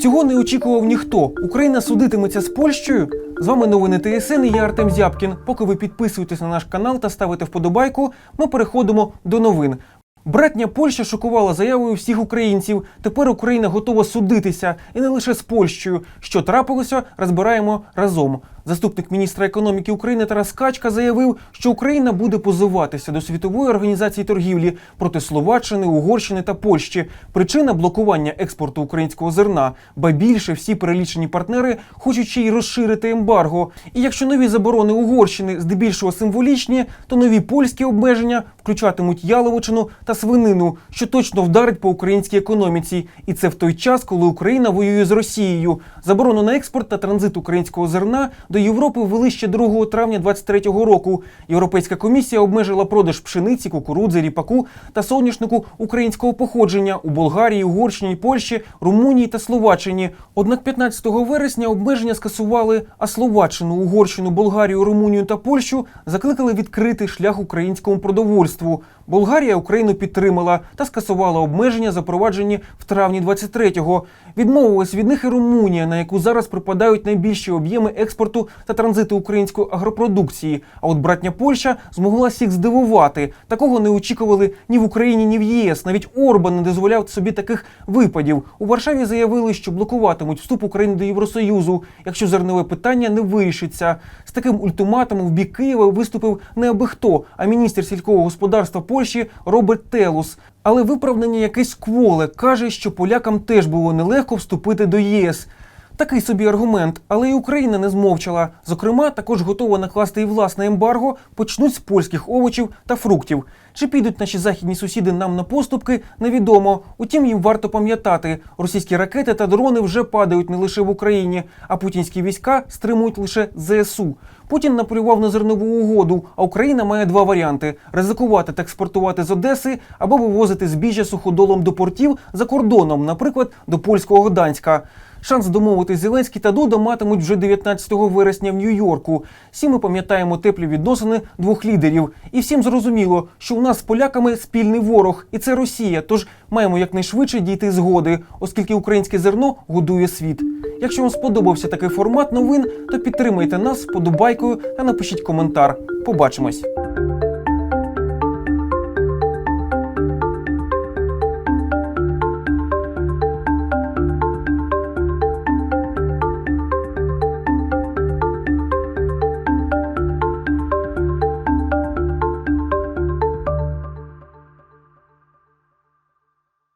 Цього не очікував ніхто. Україна судитиметься з Польщею. З вами новини ТСН і я Артем Зябкін. Поки ви підписуєтесь на наш канал та ставите вподобайку, ми переходимо до новин. Братня Польща шокувала заявою всіх українців. Тепер Україна готова судитися і не лише з Польщею. Що трапилося, розбираємо разом. Заступник міністра економіки України Тарас Качка заявив, що Україна буде позиватися до світової організації торгівлі проти Словаччини, Угорщини та Польщі. Причина блокування експорту українського зерна. Ба більше всі перелічені партнери хочуть ще й розширити ембарго. І якщо нові заборони Угорщини здебільшого символічні, то нові польські обмеження включатимуть яловичину та свинину, що точно вдарить по українській економіці. І це в той час, коли Україна воює з Росією. Заборону на експорт та транзит українського зерна до Європи ввели ще 2 травня 2023 року. Європейська комісія обмежила продаж пшениці, кукурудзи, ріпаку та соняшнику українського походження у Болгарії, Угорщині, Польщі, Румунії та Словаччині. Однак 15 вересня обмеження скасували, а Словаччину, Угорщину, Болгарію, Румунію та Польщу закликали відкрити шлях українському продовольству. Болгарія Україну підтримала та скасувала обмеження, запроваджені в травні 23-го. Відмовилась від них і Румунія, на яку зараз припадають найбільші об'єми експорту та транзиту української агропродукції. А от братня Польща змогла всіх здивувати. Такого не очікували ні в Україні, ні в ЄС. Навіть Орбан не дозволяв собі таких випадів. У Варшаві заявили, що блокуватимуть вступ України до Євросоюзу, якщо зернове питання не вирішиться. З таким ультиматумом в бік Києва виступив не аби хто, а міністр сільського господарства Польщі Роберт Телус. Але виправдання якесь кволе каже, що полякам теж було нелегко вступити до ЄС. Такий собі аргумент, але і Україна не змовчала. Зокрема, також готова накласти і власне ембарго, почнуть з польських овочів та фруктів. Чи підуть наші західні сусіди нам на поступки, невідомо. Утім, їм варто пам'ятати, російські ракети та дрони вже падають не лише в Україні, а путінські війська стримують лише ЗСУ. Путін наполював на зернову угоду, а Україна має два варіанти: ризикувати та експортувати з Одеси або вивозити збіжжя суходолом до портів за кордоном, наприклад, до польського Гданська. Шанс домовитись Зеленський та Дуда матимуть вже 19 вересня в Нью-Йорку. Всі ми пам'ятаємо теплі відносини двох лідерів. І всім зрозуміло, що у нас з поляками спільний ворог, і це Росія. Тож маємо якнайшвидше дійти згоди, оскільки українське зерно годує світ. Якщо вам сподобався такий формат новин, то підтримайте нас подобайкою та напишіть коментар. Побачимось.